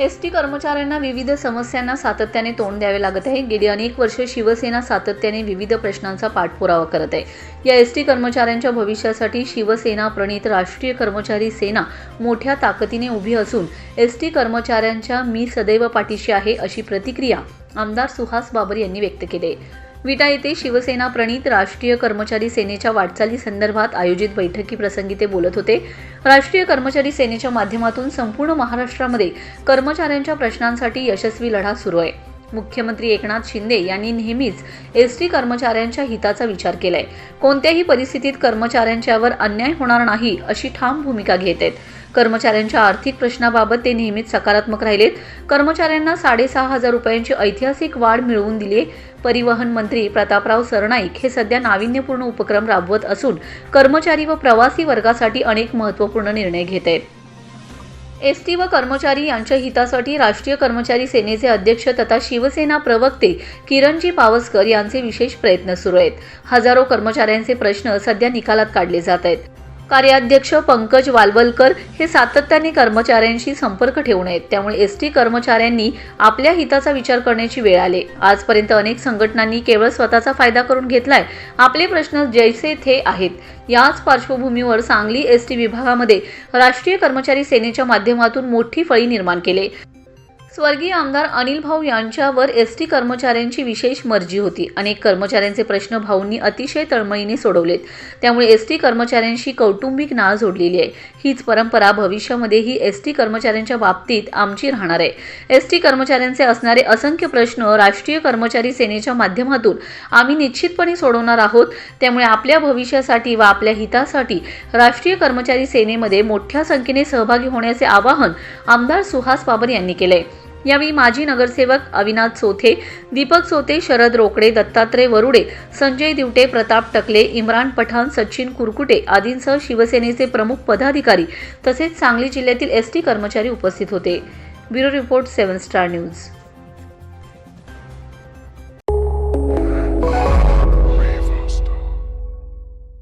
S T कर्मचाऱ्यांना विविध समस्यांना सातत्याने तोंड द्यावे लागत आहे गेली अनेक वर्षे शिवसेना सातत्याने विविध प्रश्नांचा पाठपुरावा करत आहे या एस टी कर्मचाऱ्यांच्या भविष्यासाठी शिवसेना प्रणित राष्ट्रीय कर्मचारी सेना मोठ्या ताकदीने उभी असून एस टी कर्मचाऱ्यांच्या मी सदैव पाठीशी आहे अशी प्रतिक्रिया आमदार सुहास बाबर यांनी व्यक्त केली आहे. विटा येथे शिवसेना प्रणित राष्ट्रीय कर्मचारी सेनेच्या वाटचाली संदर्भात आयोजित बैठकीप्रसंगी ते बोलत होते. राष्ट्रीय कर्मचारी सेनेच्या माध्यमातून संपूर्ण महाराष्ट्रामध्ये कर्मचाऱ्यांच्या प्रश्नांसाठी यशस्वी लढा सुरू आहे. मुख्यमंत्री एकनाथ शिंदे यांनी नेहमीच एस टी कर्मचाऱ्यांच्या हिताचा विचार केलाय. कोणत्याही परिस्थितीत कर्मचाऱ्यांच्यावर अन्याय होणार नाही अशी ठाम भूमिका घेत आहेत. कर्मचाऱ्यांच्या आर्थिक प्रश्नाबाबत ते नेहमीच सकारात्मक राहिलेत. कर्मचाऱ्यांना साडेसहा हजार रुपयांची ऐतिहासिक वाढ मिळवून दिली परिवहन मंत्री प्रतापराव सरनाईक हे सध्या नाविन्यपूर्ण उपक्रम राबवत असून कर्मचारी व प्रवासी वर्गासाठी अनेक महत्त्वपूर्ण निर्णय घेत आहेत. एस टी व कर्मचारी यांच्या हितासाठी राष्ट्रीय कर्मचारी सेनेचे अध्यक्ष तथा शिवसेना प्रवक्ते किरणजी पावसकर यांचे विशेष प्रयत्न सुरू आहेत. हजारो कर्मचाऱ्यांचे प्रश्न सध्या निकालात काढले जात आहेत. कार्याध्यक्ष पंकज वालवलकर हे सातत्याने कर्मचाऱ्यांशी संपर्क ठेवून आहेत. त्यामुळे एस टी कर्मचाऱ्यांनी आपल्या हिताचा विचार करण्याची वेळ आले. आजपर्यंत अनेक संघटनांनी केवळ स्वतःचा फायदा करून घेतलाय आपले प्रश्न जैसे थे आहेत. याच पार्श्वभूमीवर सांगली एस टी विभागामध्ये राष्ट्रीय कर्मचारी सेनेच्या माध्यमातून मोठी फळी निर्माण केली. स्वर्गीय आमदार अनिल भाऊ यांच्यावर एस टी कर्मचाऱ्यांची विशेष मर्जी होती. अनेक कर्मचाऱ्यांचे प्रश्न भाऊंनी अतिशय तळमळीने सोडवलेत. त्यामुळे एस टी कर्मचाऱ्यांशी कौटुंबिक नाळ जोडलेली आहे. हीच परंपरा भविष्यामध्येही एस टी कर्मचाऱ्यांच्या बाबतीत आमची राहणार आहे. एस टी कर्मचाऱ्यांचे असणारे असंख्य प्रश्न राष्ट्रीय कर्मचारी सेनेच्या माध्यमातून आम्ही निश्चितपणे सोडवणार आहोत. त्यामुळे आपल्या भविष्यासाठी व आपल्या हितासाठी राष्ट्रीय कर्मचारी सेनेमध्ये मोठ्या संख्येने सहभागी होण्याचे आवाहन आमदार सुहास बाबर यांनी केले यावेळी माजी नगरसेवक अविनाथ सोथे दीपक चोथे शरद रोकडे दत्तात्रय वरुडे संजय दिवटे प्रताप टकले इम्रान पठाण सचिन कुरकुटे आदींसह शिवसेनेचे प्रमुख पदाधिकारी तसेच सांगली जिल्ह्यातील एस टी कर्मचारी उपस्थित होते. Bureau report seven star news.